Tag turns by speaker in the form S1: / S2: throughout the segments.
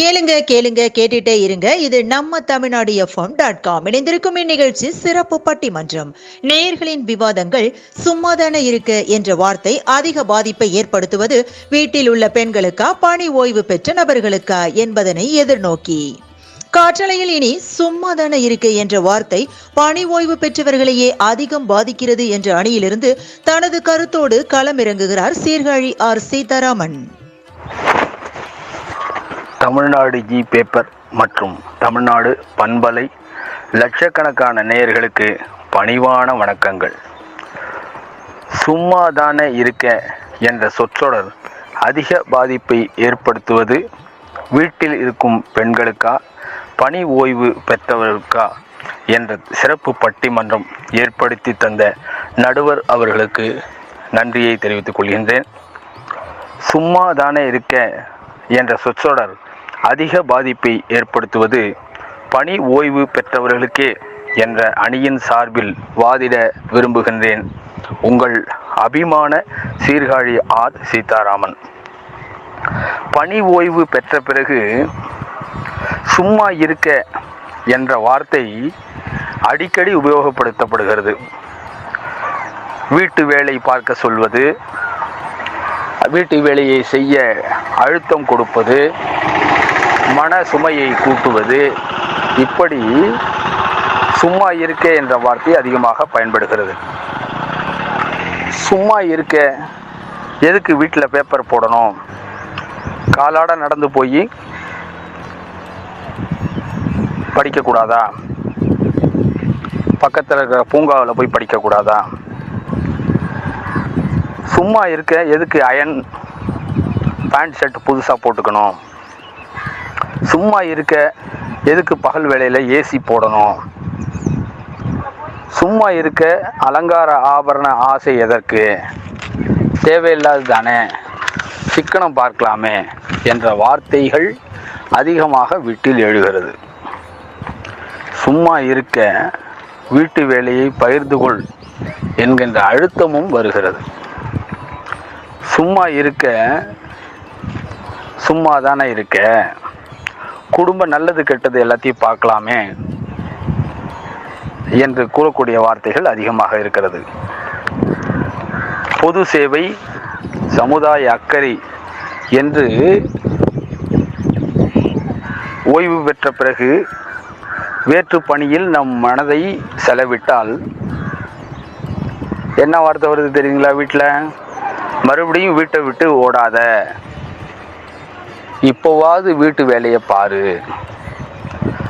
S1: கேளுங்க கேளுங்க கேட்டுட்டே இருங்க. இது நம்ம தமிழ்நாடு எஃப்எம் டாட் காம் இணைந்திருக்கும் இந்நிகழ்ச்சி சிறப்பு பட்டிமன்றம். நேயர்களின் விவாதங்கள் சும்மாதான இருக்க என்ற வார்த்தை அதிக பாதிப்பை ஏற்படுத்துவது வீட்டில் உள்ள பெண்களுக்கா பணி ஓய்வு பெற்ற நபர்களுக்கா என்பதனை எதிர்நோக்கி. காற்றலையில் இனி சும்மாதான இருக்க என்ற வார்த்தை பணி ஓய்வு பெற்றவர்களையே அதிகம் பாதிக்கிறது என்ற அணியிலிருந்து தனது கருத்தோடு களமிறங்குகிறார் Sirkazhi R. Sitaraman.
S2: Tamil Nadu G paper மற்றும் தமிழ்நாடு பண்பலை லட்சக்கணக்கான நேயர்களுக்கு பணிவான வணக்கங்கள். சும்மாதானே இருக்க என்ற சொற்றொடர் அதிக பாதிப்பை ஏற்படுத்துவது வீட்டில் இருக்கும் பெண்களுக்கா பணி ஓய்வு பெற்றவர்களுக்கா என்ற சிறப்பு பட்டிமன்றம் ஏற்படுத்தி தந்த நடுவர் அவர்களுக்கு நன்றியை தெரிவித்துக் கொள்கின்றேன். சும்மா தானே இருக்க என்ற சொற்றொடர் அதிக பாதிப்பை ஏற்படுத்துவது பணி ஓய்வு பெற்றவர்களுக்கே என்ற அணியின் சார்பில் வாதிட விரும்புகின்றேன். உங்கள் அபிமான சீர்காழி ஆர். சீதாராமன். பணி ஓய்வு பெற்ற பிறகு சும்மா இருக்க என்ற வார்த்தை அடிக்கடி உபயோகப்படுத்தப்படுகிறது. வீட்டு வேலை பார்க்க சொல்வது வீட்டு வேலையை செய்ய அழுத்தம் கொடுப்பது மன சுமையை கூட்டுவது இப்படி சும்மா இருக்க என்ற வார்த்தை அதிகமாக பயன்படுகிறது. சும்மா இருக்க எதுக்கு வீட்டில் பேப்பர் போடணும்? காலாட நடந்து போய் படிக்கக்கூடாதா? பக்கத்தில் இருக்கிற பூங்காவில் போய் படிக்கக்கூடாதா? சும்மா இருக்க எதுக்கு அயன் பேண்ட் ஷர்ட் புதுசாக போட்டுக்கணும்? சும்மா இருக்க எதுக்கு பகல் வேலையில் ஏசி போடணும்? சும்மா இருக்க அலங்கார ஆபரண ஆசை எதற்கு? தேவையில்லாது தானே சிக்கனம் பார்க்கலாமே என்ற வார்த்தைகள் அதிகமாக வீட்டில் எழுகிறது. சும்மா இருக்க வீட்டு வேலையை பகிர்ந்து கொள் என்கின்ற அழுத்தமும் வருகிறது. சும்மா இருக்க சும்மா தானே இருக்க. குடும்ப நல்லது கெட்டது எல்லாத்தையும் பார்க்கலாமே என்று கூறக்கூடிய வார்த்தைகள் அதிகமாக இருக்கிறது. பொது சேவை சமுதாய அக்கறை என்று ஓய்வு பெற்ற பிறகு வேற்று பணியில் நம் மனதை செலவிட்டால் என்ன வார்த்தை வருது தெரியுங்களா வீட்டில்? மறுபடியும் வீட்டை விட்டு ஓடாத. இப்போவாவது வீட்டு வேலையை பாரு.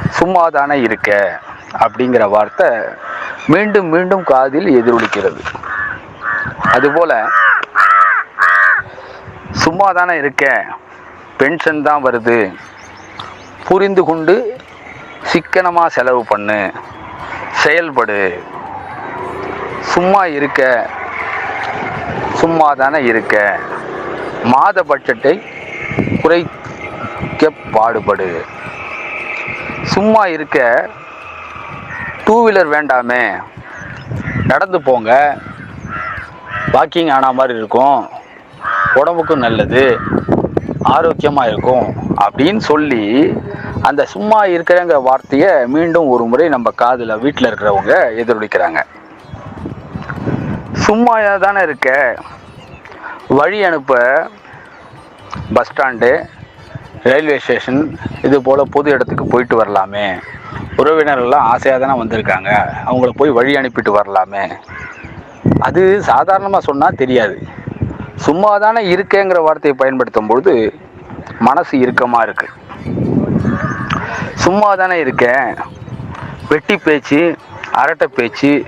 S2: சும்மா தானே இருக்க? அப்படிங்கிற வார்த்தை மீண்டும் மீண்டும் காதில் எதிரொலிக்கிறது. அதுபோல் சும்மா தானே இருக்க? பென்ஷன் தான் வருது. புரிந்து கொண்டு சிக்கனமாக செலவு பண்ணு. செயல்படு. சும்மா இருக்க. சும்மா தானே இருக்க? மாத பட்ஜெட்டை குறைக்க பாடுபடு. சும்மா இருக்க டூ வீலர் வேண்டாமே. நடந்து போங்க. வாக்கிங் ஆன மாதிரி இருக்கும். உடம்புக்கும் நல்லது. ஆரோக்கியமாக இருக்கும். அப்படின்னு சொல்லி அந்த சும்மா இருக்கிறங்கிற வார்த்தையை மீண்டும் ஒரு முறை நம்ம காதில் வீட்டில் இருக்கிறவங்க எதிரொலிக்கிறாங்க. சும்மா தானே இருக்க? வழி அனுப்ப பஸ் ஸ்டாண்டு ரயில்வே ஸ்டேஷன் இது போல் பொது இடத்துக்கு போயிட்டு வரலாமே. உறவினர்கள்லாம் ஆசையாக தானே வந்திருக்காங்க. அவங்கள போய் வழி அனுப்பிட்டு வரலாமே. அது சாதாரணமாக சொன்னால் தெரியாது. சும்மா தானே இருக்கேங்கிற வார்த்தையை பயன்படுத்தும் பொழுது மனசு இறுக்கமாக இருக்கு. சும்மா தானே இருக்கேன். வெட்டி பேச்சு அரட்டை பேச்சு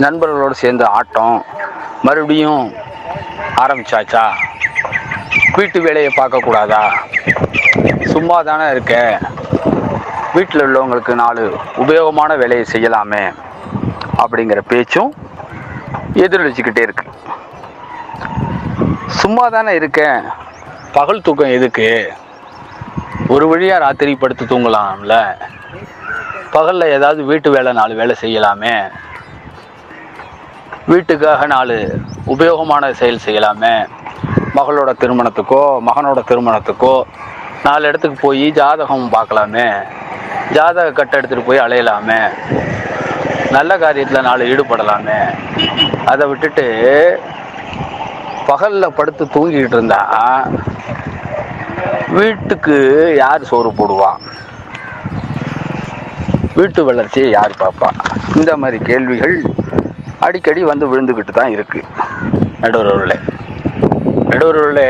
S2: நண்பர்களோடு சேர்ந்து ஆட்டம் மறுபடியும் ஆரம்பிச்சாச்சா? வீட்டு வேலையை பார்க்கக்கூடாதா? சும்மா தானே இருக்க. வீட்டில் உள்ளவங்களுக்கு நாலு உபயோகமான வேலையை செய்யலாமே அப்படிங்கிற பேச்சும் எதிரொலிச்சுக்கிட்டே இருக்கு. சும்மா தானே இருக்கேன். பகல் தூக்கம் எதுக்கு? ஒரு வழியாக ராத்திரி படுத்து தூங்கலாம்ல. பகலில் ஏதாவது வீட்டு வேலை நாலு வேலை செய்யலாமே. வீட்டுக்காக நாலு உபயோகமான செயல் செய்யலாமே. மகளோட திருமணத்துக்கோ மகனோட திருமணத்துக்கோ நாலு இடத்துக்கு போய் ஜாதகம் பார்க்கலாமே. ஜாதக கட்டை எடுத்துகிட்டு போய் அலையலாமே. நல்ல காரியத்தில் நாலு ஈடுபடலாமே. அதை விட்டுட்டு பகலில் படுத்து தூங்கிக்கிட்டு இருந்தா வீட்டுக்கு யார் சோறு போடுவா? வீட்டு வளர்ச்சியை யார் பார்ப்பா? இந்த மாதிரி கேள்விகள் அடிக்கடி வந்து விழுந்துக்கிட்டு தான் இருக்கு. நடுவரூரில் நடுவரூரில்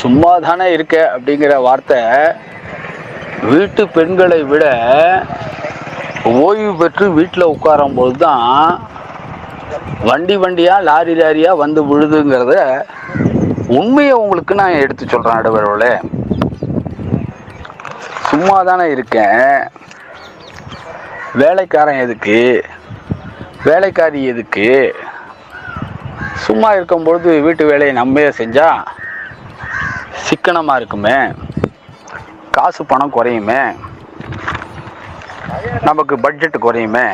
S2: சும்மா தானே இருக்க அப்படிங்கிற வார்த்தை வீட்டு பெண்களை விட ஓய்வு பெற்று வீட்டில் உட்காரும்போது தான் வண்டி வண்டியாக லாரி லாரியாக வந்து விழுதுங்கிறத உண்மையை உங்களுக்கு நான் எடுத்து சொல்கிறேன் நடுவர்களே சும்மா தானே இருக்கேன். வேலைக்காரன் எதுக்கு? வேலைக்காரி எதுக்கு? சும்மா இருக்கும்பொழுது வீட்டு வேலையை நம்மே செஞ்சால் சிக்கனமாக இருக்குமே? காசு பணம் குறையுமே? நமக்கு பட்ஜெட் குறையுமே?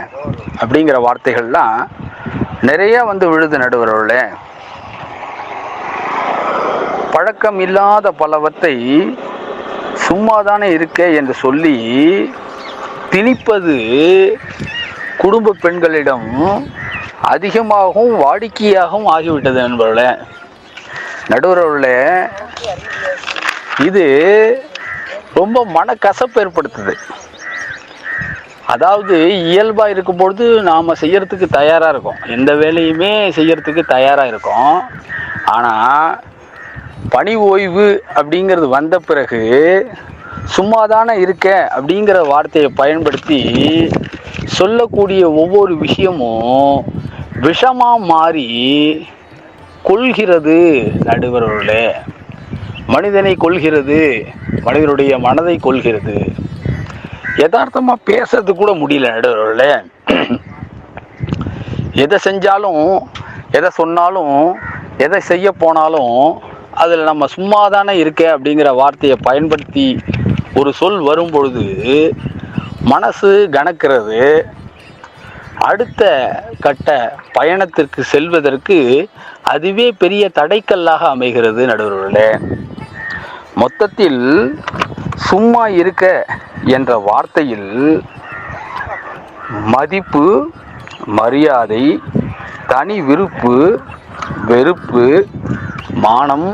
S2: அப்படிங்கிற வார்த்தைகள்லாம் நிறைய வந்து விழுது நடுவர்களே. பழக்கம் இல்லாத பலவற்றை சும்மாதானே இருக்கே என்று சொல்லி திணிப்பது குடும்ப பெண்களிடம் அதிகமாகவும் வாடிக்கையாகவும் ஆகிவிட்டது என்பவர்களே நடுவர்களே இது ரொம்ப மனக்கசப்பு ஏற்படுத்துது. அதாவது இயல்பாக இருக்கும் பொழுது நாம் செய்யறதுக்கு தயாராக இருக்கோம். எந்த வேலையுமே செய்யறதுக்கு தயாராக இருக்கோம். ஆனால் பணி ஓய்வு அப்படிங்கிறது வந்த பிறகு சும்மா தானே இருக்க அப்படிங்கிற வார்த்தையை பயன்படுத்தி சொல்லக்கூடிய ஒவ்வொரு விஷயமும் விஷமாக மாறி கொள்கிறது நடுவர்களே. மனிதனை கொள்கிறது மனிதனுடைய மனதை கொள்கிறது. யதார்த்தமாக பேசுறது கூட முடியல நடுவர்களே. எதை செஞ்சாலும் எதை சொன்னாலும் எதை செய்ய போனாலும் அதில் நம்ம சும்மா தானே இருக்க அப்படிங்கிற வார்த்தையை பயன்படுத்தி ஒரு சொல் வரும் பொழுது மனசு கணக்கிறது அடுத்த கட்ட பயணத்திற்கு செல்வதற்கு அதுவே பெரிய தடைக்கல்லாக அமைகிறது நடுவர்களே. மொத்தத்தில் சும்மா இருக்க என்ற வார்த்தையில் மதிப்பு மரியாதை தனி விருப்பு வெறுப்பு மானம்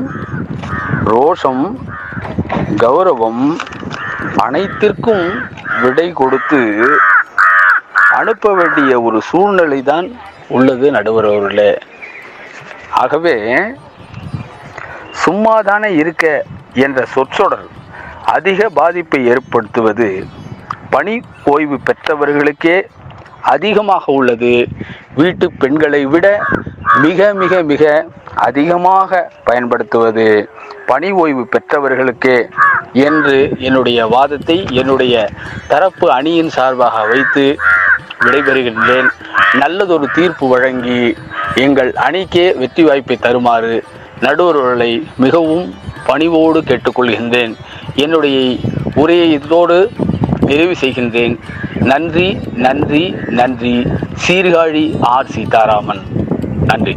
S2: ரோஷம் கௌரவம் அனைத்திற்கும் விடை கொடுத்து அனுப்ப வேண்டிய ஒரு சூழ்நிலை தான் உள்ளது நடுவர் அவர்களே ஆகவே சும்மாதானே இருக்க என்ற சொற்றொடர் அதிக பாதிப்பை ஏற்படுத்துவது பணி ஓய்வு பெற்றவர்களுக்கே அதிகமாக உள்ளது. வீட்டு பெண்களை விட மிக மிக மிக அதிகமாக பயன்படுத்துவது பணி ஓய்வு பெற்றவர்களுக்கே என்று என்னுடைய வாதத்தை என்னுடைய தரப்பு அணியின் சார்பாக வைத்து விடைபெறுகின்றேன். நல்லதொரு தீர்ப்பு வழங்கி எங்கள் அணிக்கே வெற்றி வாய்ப்பை தருமாறு நடுவர்களை மிகவும் பணிவோடு கேட்டுக்கொள்கின்றேன். என்னுடைய உரையை இதோடு நிறைவு செய்கின்றேன். நன்றி நன்றி நன்றி. சீர்காழி ஆர் சீதாராமன். நன்றி.